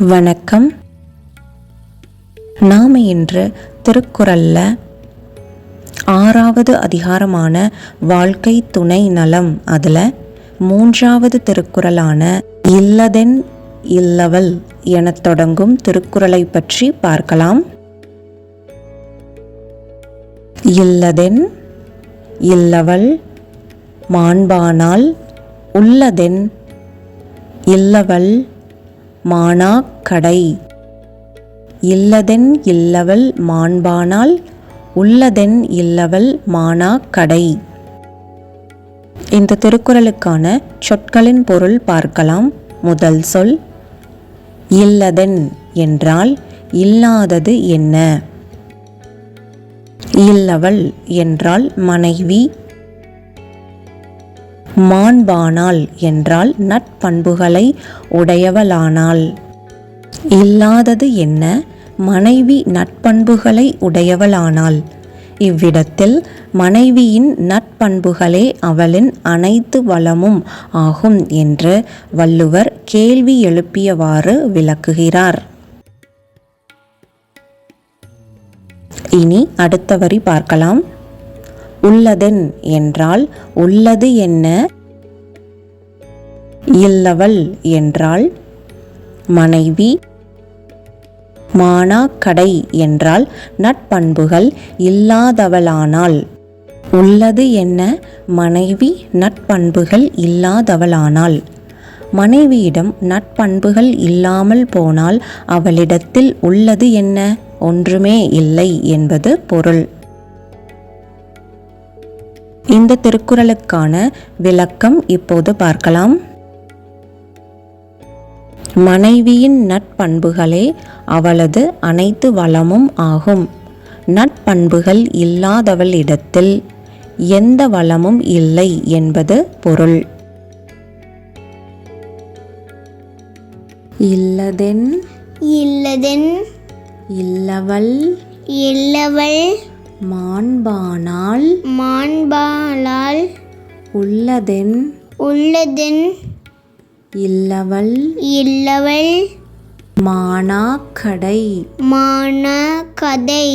வணக்கம். நாம் இன்று திருக்குறளில் ஆறாவது அதிகாரமான வாழ்க்கை துணை நலம் அதில் மூன்றாவது திருக்குறளான இல்லதென் இல்லவள் எனத் தொடங்கும் திருக்குறளை பற்றி பார்க்கலாம். இல்லதென் இல்லவள் மாண்பானால் உள்ளதென் இல்லவள் மானாக்கடை. இல்லதென் இல்லவள் மாண்பானால் உள்ளதென் இல்லவள் மானாக்கடை. இந்த திருக்குறளுக்கான சொற்களின் பொருள் பார்க்கலாம். முதல் சொல் இல்லதென் என்றால் இல்லாதது என்ன? இல்லவள் என்றால் மனைவி மாண்பானாள் என்றால் நட்பண்புகளை உடையவளானாள். இல்லாதது என்ன? மனைவி நட்பண்புகளை உடையவளானாள். இவ்விடத்தில் மனைவியின் நட்பண்புகளே அவளின் அனைத்து வளமும் ஆகும் என்று வள்ளுவர் கேள்வி எழுப்பியவாறு விளக்குகிறார். இனி அடுத்த வரி பார்க்கலாம். உள்ளதென் என்றால் உள்ளது என்ன? இல்லவள் என்றால் மனைவி. மானாக்கடை என்றால் நட்பண்புகள் இல்லாதவளானாள் உள்ளது என்ன? மனைவி நட்பண்புகள் இல்லாதவளானாள் மனைவியிடம் நட்பண்புகள் இல்லாமல் போனால் அவளிடத்தில் உள்ளது என்ன? ஒன்றுமே இல்லை என்பது பொருள். இந்த திருக்குறளுக்கான விளக்கம் இப்போது பார்க்கலாம். மனைவியின் நட்பண்புகளே அவளது அனைத்து வளமும் ஆகும். நட்பண்புகள் இல்லாதவளிடத்தில் எந்த வளமும் இல்லை என்பது பொருள். இல்லதென் இல்லதென் இல்லவள் இல்லவள் மாண்பானால் மாண்பாளால் உள்ளதென் உள்ளதென் இல்லவள் இல்லவள் மானாக்கடை மான கதை